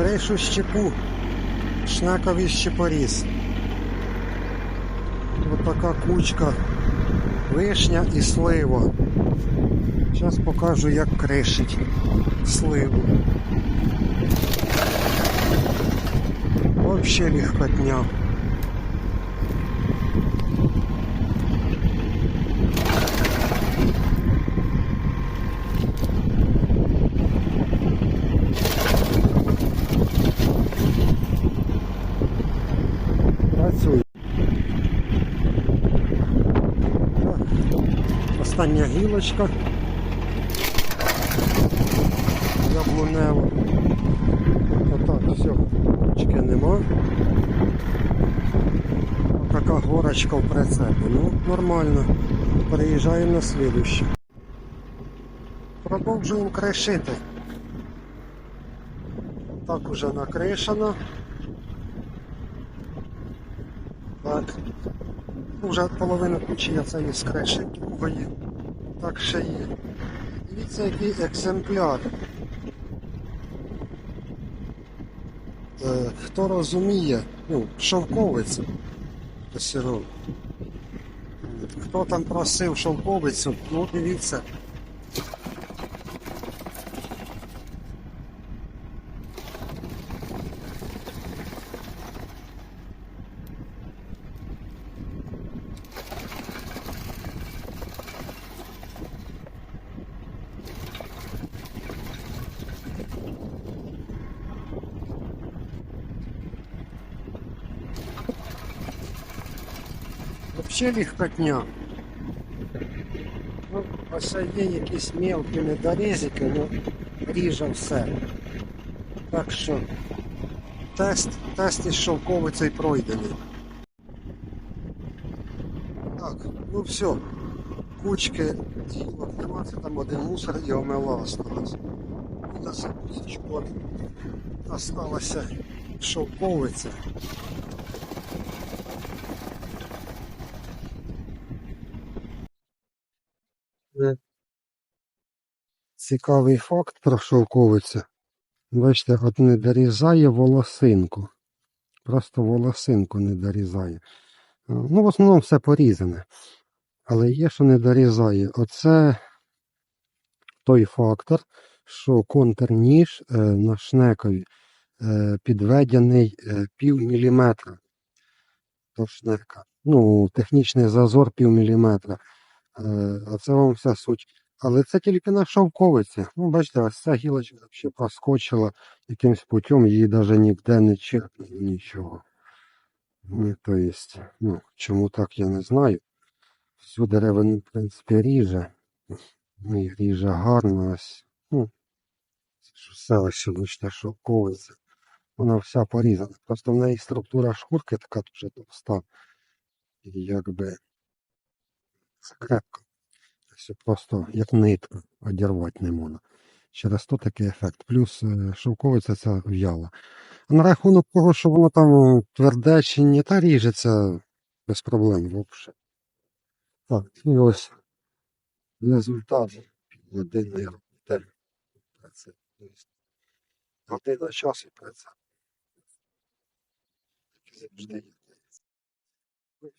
Кришу щепу, шнековий щепоріз. Ось така кучка вишня і слива. Зараз покажу, як кришить сливу. Вообще легкотня. Працює. Так, Остання гілочка. Яблунева. Отак, все, кучки нема. Така горочка в прицепі. Ну, нормально. Переїжджаємо на слідуще. Продовжуємо кришити. Так уже накришено. Так. Уже половина кучі це і скрешив другої. Так ще є. Дивіться, який екземпляр. Е, хто розуміє, ну, шовковицю. Ну, Хто там просив шовковицю, ну дивіться. Взагалі легкотня. Ну, ось є якісь мелкі недорізики, ну ріже все. Так що тест, тест із шовковицею пройдений. Так, ну все. Кучки нема, це там один мусор і омела осталось. І на от осталася шовковиця. Е, Цікавий факт про шовковицю. Бачите, от не дорізає волосинку. Просто волосинку не дорізає. Е, Ну, в основному все порізане. Але є, що не дорізає. Оце той фактор, що контрніж е, на шнекові е, підведений е, пів міліметра до шнека. Ну, технічний зазор пів а це вам вся суть. Але це тільки на шовковиці. Ну, бачите, ось ця гілочка взагалі проскочила якимось путем, її навіть ніде не черпне, нічого. Ну, то есть, ну, чому так, я не знаю. Всю деревину, в принципі, ріже. Ну, і ріже гарно ось. Ну, це все ось, бачите, шовковиця. Вона вся порізана. Просто в неї структура шкурки така дуже товста. І якби це крепко. Все просто як нитка одірвати не можна. Через то такий ефект. Плюс е, шовковиця ця в'яла. А на рахунок того, що воно там тверде чи ні, та ріжеться без проблем взагалі. Так, і ось результат годинної роботи. Година часу і праця. Завжди є.